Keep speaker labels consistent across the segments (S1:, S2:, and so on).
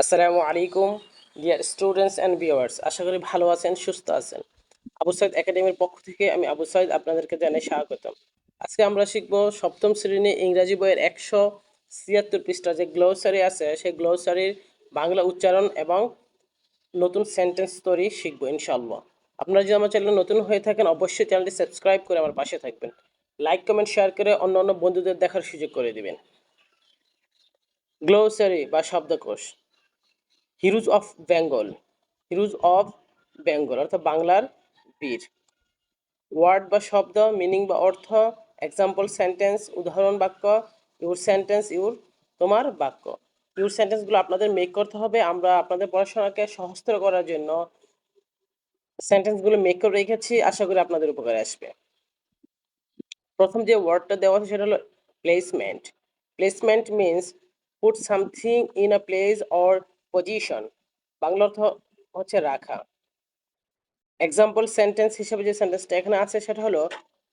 S1: আসসালামু আলাইকুম dear students and viewers আশা করি ভালো আছেন, সুস্থ আছেন। আবু সাইদ একাডেমির পক্ষ থেকে আমি আবু সাইদ আপনাদেরকে জানাই স্বাগতম। আজকে আমরা শিখব সপ্তম শ্রেণি ইংরাজি বইয়ের একশো ছিয়াত্তর পৃষ্ঠা। যে গ্লোসারি আছে, সেই গ্লোসারির বাংলা উচ্চারণ এবং নতুন সেন্টেন্স তৈরি শিখব ইনশাল্লাহ আপনারা যদি আমার চ্যানেলে নতুন হয়ে থাকেন, অবশ্যই চ্যানেলটি সাবস্ক্রাইব করে আমার পাশে থাকবেন। লাইক কমেন্ট শেয়ার করে অন্য অন্য বন্ধুদের দেখার সুযোগ করে দিবেন। গ্লোসারি বা শব্দকোষ। Heroes of Bengal, heroes of Bengal, অর্থাৎ বাংলার বীর ওয়ার্ড বা শব্দ, মিনিং বা অর্থ এক্সাম্পল সেন্টেন্স উদাহরণ, বাক্য ইউর সেন্টেন্স ইউর তোমার বাক্য। ইউর সেন্টেন্সগুলো আপনাদের মেক করতে হবে, আমরা আপনাদের পড়াশোনাকে সহজতর করার জন্য সেন্টেন্সগুলো মেক করে রেখেছি, আশা করি আপনাদের উপকারে আসবে। প্রথম যে ওয়ার্ডটা দেওয়া আছে সেটা হলো placement placement means put something in a place or position Bangla অর্থ হচ্ছে রাখা। এক্সাম্পল সেন্টেন্স হিসেবে যে সেন্টেন্সটা এখানে আছে, সেটা হলো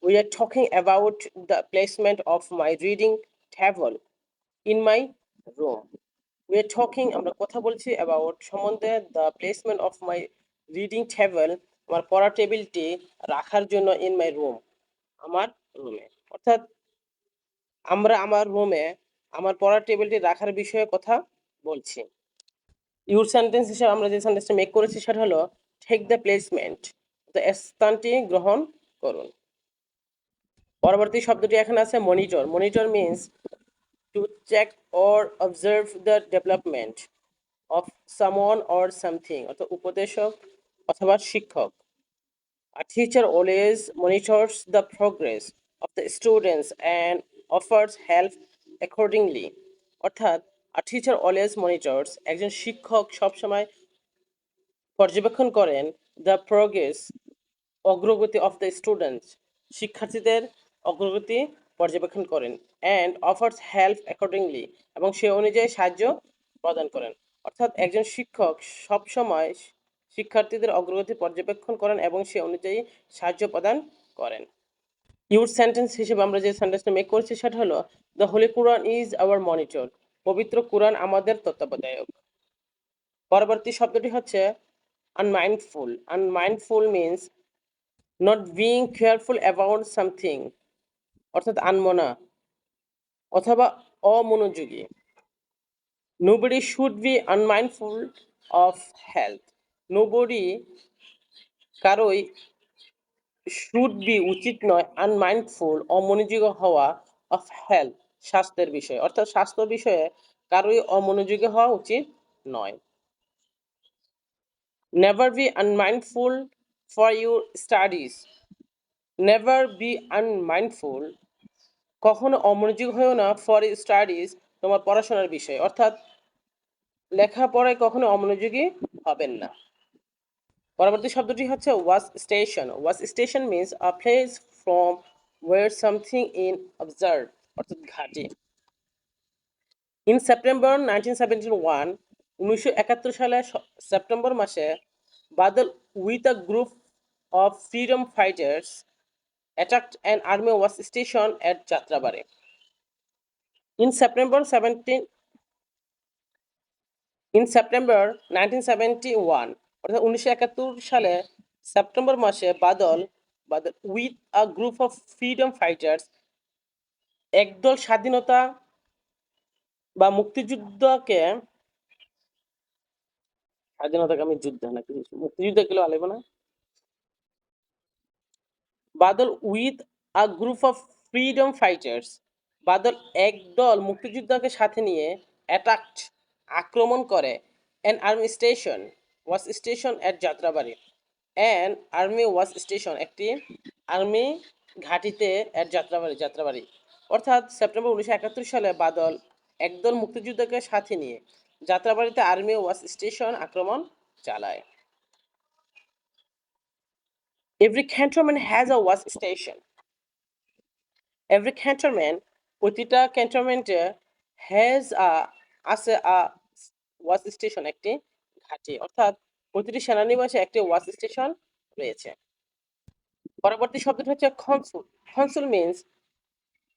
S1: we are talking about the placement of my reading table in my room we are talking আমরা কথা বলছি অ্যাবাউট সম্বন্ধে the placement of my reading table আমার পড়া টেবিলটি রাখার জন্য ইন মাই রুম আমার রুমে অর্থাৎ, আমরা আমার রুমে আমার পড়ার টেবিলটি রাখার বিষয়ে কথা বলছি। ইউর সেন্টেন্স হিসেবে আমরা যে সেন্টেন্সটা মেক করেছি সেটা হলো টেক দ্য প্লেসমেন্ট স্থানটি গ্রহণ করুন। পরবর্তী শব্দটি এখানে আছে monitor monitor means to check or observe the development of someone or something অর্থাৎ উপদেশক অথবা শিক্ষক। A teacher always monitors the progress of the students and offers help accordingly. অর্থাৎ a teacher always monitors. একজন শিক্ষক সবসময় পর্যবেক্ষণ করেন দ্য প্রোগ্রেস অগ্রগতি অফ দ্য স্টুডেন্টস শিক্ষার্থীদের অগ্রগতি পর্যবেক্ষণ করেন অ্যান্ড অফার্স হেল্প অ্যাকর্ডিংলি এবং সে অনুযায়ী সাহায্য প্রদান করেন। অর্থাৎ একজন শিক্ষক সবসময় শিক্ষার্থীদের অগ্রগতি পর্যবেক্ষণ করেন এবং সে অনুযায়ী সাহায্য প্রদান করেন। ইউর সেন্টেন্স হিসেবে আমরা যে সেন্টেন্সটা মেক করছি সেটা হলো the holy Quran is our monitor পবিত্র কুরআন আমাদের তত্ত্বাবধায়ক। পরবর্তী শব্দটি হচ্ছে unmindful unmindful means not being careful about something অর্থাৎ আনমনা, অথবা অমনোযোগী। Nobody should be unmindful of health nobody কারোই শুড বি উচিত নয় আনমাইন্ডফুল অমনোযোগী হওয়া অফ হেলথ স্বাস্থ্যের বিষয়ে। অর্থাৎ স্বাস্থ্য বিষয়ে কারোই অমনোযোগী হওয়া উচিত নয়। Never be unmindful for your studies never be unmindful কখনো অমনোযোগী হয়েও না ফর স্টাডিজ তোমার পড়াশোনার বিষয়ে। অর্থাৎ লেখাপড়ায় কখনো অমনোযোগী হবেন না। পরবর্তী শব্দটি হচ্ছে watch station watch station means a place from where something in observe অর্থাৎ ঘাটি। ইন সেপ্টেম্বর নাইনটিন সেভেন্টি সালে সেপ্টেম্বর মাসে Badal with a group of freedom fighters army watch station at Jatrabari in September seventeen in September nineteen seventy one অর্থাৎ উনিশশো একাত্তর সালে September মাসে Badal Badal with a group of freedom fighters একদল স্বাধীনতা বা মুক্তিযুদ্ধকে স্বাধীনতাকে আমি যুদ্ধ না কিছু মুক্তিযুদ্ধ কেউ আলেব না? Badal with a group of freedom fighters. Badal একদল মুক্তিযোদ্ধাকে সাথে নিয়ে অ্যাটাকড, আক্রমণ করে। An army station watch station at Jatrabari. An army watch station, একটি আর্মি ঘাঁটিতে অ্যাট যাত্রাবাড়ি যাত্রাবাড়ি। অর্থাৎ সেপ্টেম্বর উনিশশো একাত্তর সালে বাদল একদল মুক্তিযোদ্ধাকে সাথে নিয়ে যাত্রাবাড়িতে আর্মি ওয়াশ স্টেশন আক্রমণ চালায়। Every cantonment has a watch station Every cantonment, প্রতিটা ক্যান্টনমেন্টে হ্যাজ আ আছে আ ওয়াস স্টেশন একটি ঘাঁটি। অর্থাৎ প্রতিটি সেনানিবাসে একটি ওয়াশ স্টেশন রয়েছে। পরবর্তী শব্দটি হচ্ছে console console means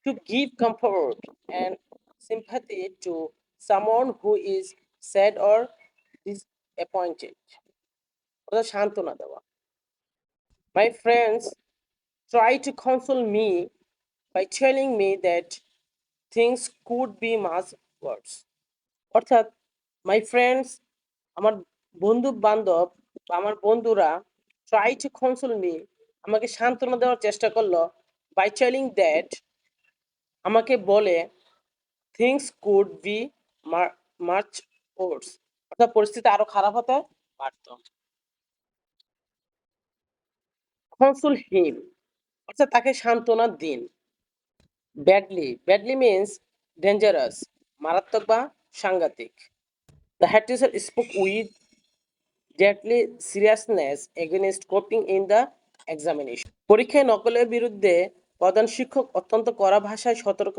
S1: to give comfort and sympathy to someone who is অর্থাৎ সান্ত্বনা দেওয়া। My friends try to console me by telling me that things could be much worse অর্থাৎ মাই ফ্রেন্ডস আমার বন্ধু বান্ধব আমার বন্ধুরা ট্রাই টু কনসোল মি আমাকে সান্ত্বনা দেওয়ার চেষ্টা করল বাই টেলিং দ্যাট আমাকে বলে things could be much worse অর্থাৎ পরিস্থিতি আরও খারাপ হতে পারত। কনসোল হিম অর্থাৎ তাকে সান্ত্বনা দিন। ব্যাডলি ব্যাডলি মিন্স ডেঞ্জারাস মারাত্মক বা সাংঘাতিক। The head teacher spoke with deadly seriousness against copying in the examination পরীক্ষায় নকলের বিরুদ্ধে প্রধান শিক্ষক অত্যন্ত কড়া ভাষায় সতর্ক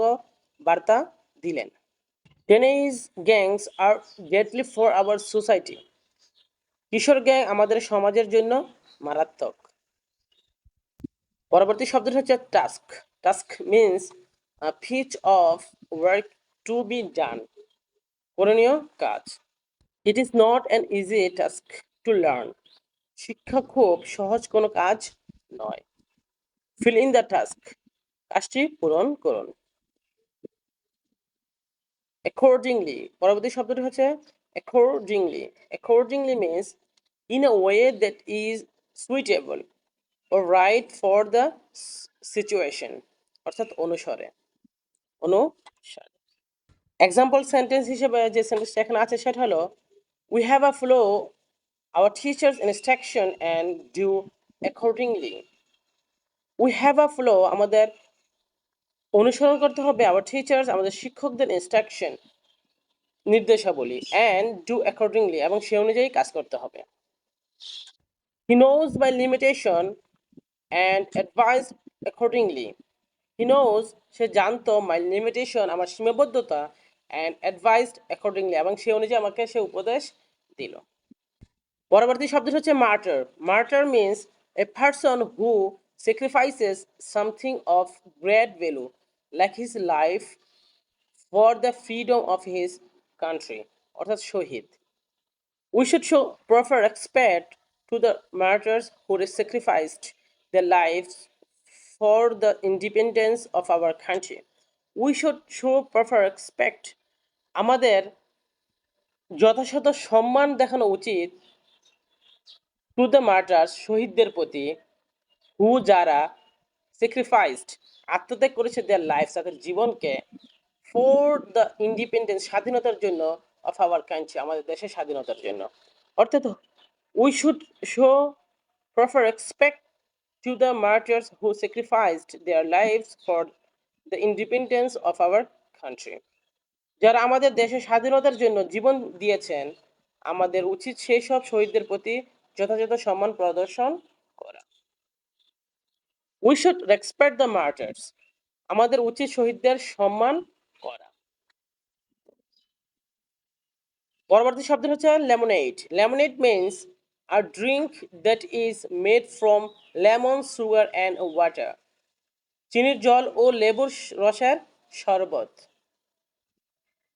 S1: বার্তা দিলেন। Teenage gangs are deadly for our society Kishore gang আমাদের সমাজের জন্য মারাত্মক। পরবর্তী শব্দটি হচ্ছে task task means piece of work to be done করণীয় কাজ। It is not an easy task to learn শিক্ষা খুব সহজ কোনো কাজ নয়। ফিল ইন দ্য টাস্ক কাজটি পূরণ করুন। অ্যাকর্ডিংলি পরবর্তী শব্দটি হচ্ছে accordingly accordingly means in a way that is suitable or right for the situation অর্থাৎ অনুসরে। অনুসারে। এক্সাম্পল সেন্টেন্স হিসেবে যে সেন্টেন্সটা এখানে আছে সেটা হলো we have to follow our teachers instruction and do accordingly we have to follow আমাদের অনুসরণ করতে হবে আওয়ার টিচার্স আমাদের শিক্ষকদের ইনস্ট্রাকশন নির্দেশাবলী অ্যান্ড ডু অ্যাকর্ডিংলি এবং সে অনুযায়ী কাজ করতে হবে। He knows my limitation and advise accordingly he knows সে জানতো মাই লিমিটেশন আমার সীমাবদ্ধতা অ্যান্ড অ্যাডভাইসড অ্যাকর্ডিংলি এবং সে অনুযায়ী আমাকে সে উপদেশ দিল। পরবর্তী শব্দটি হচ্ছে martyr martyr means a person who sacrifices something of great value like his life for the freedom of his country অর্থাৎ শহীদ We should show proper respect to the martyrs who sacrificed their lives for the independence of our country. We should show proper respect. আমাদের যথাযথ সম্মান দেখানো উচিত two the martyrs শহীদদের প্রতি হু যারা স্যাক্রিফাইসড আত্মত্যাগ করেছে দেয়ার লাইফ তাদের জীবনকে ফর দ্য ইন্ডিপেন্ডেন্স স্বাধীনতার জন্য অফ আওয়ার কান্ট্রি আমাদের দেশের স্বাধীনতার জন্য। অর্থাৎ we should show proper expect to the martyrs who sacrificed their lives for the independence of our country যারা আমাদের দেশের স্বাধীনতার জন্য জীবন দিয়েছেন, আমাদের উচিত সেই সব শহীদদের প্রতি যথাযথ সম্মান প্রদর্শন we should respect the martyrs আমাদের উচিত শহীদদের সম্মান করা। পরবর্তী শব্দ হচ্ছে lemonade lemonade means a drink that is made from lemon sugar and water চিনির জল ও লেবুর রসের শরবত।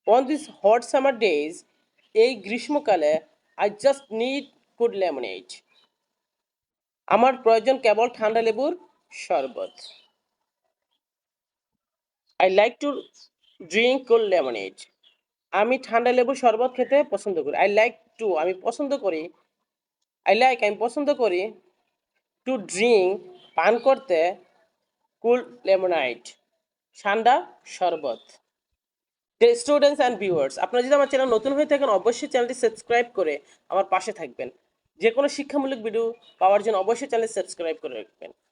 S1: On this hot summer days এই গ্রীষ্মকালে I just need good lemonade আমার প্রয়োজন কেবল ঠান্ডা লেবুর শরবত। I like to drink cold lemonade আমি ঠান্ডা লেবুর শরবত খেতে পছন্দ করি। আই লাইক টু আমি পছন্দ করি আই লাইক আমি পছন্দ করি টু ড্রিঙ্ক পান করতে কুল লেমনাইট ঠান্ডা শরবত। স্টুডেন্টস অ্যান্ড ভিউয়ার্স আপনারা যদি আমার চ্যানেল নতুন হয়ে থাকেন, অবশ্যই চ্যানেলটি সাবস্ক্রাইব করে আমার পাশে থাকবেন। যে কোনো শিক্ষামূলক ভিডিও পাওয়ার জন্য অবশ্যই চ্যানেল সাবস্ক্রাইব করে রাখবেন।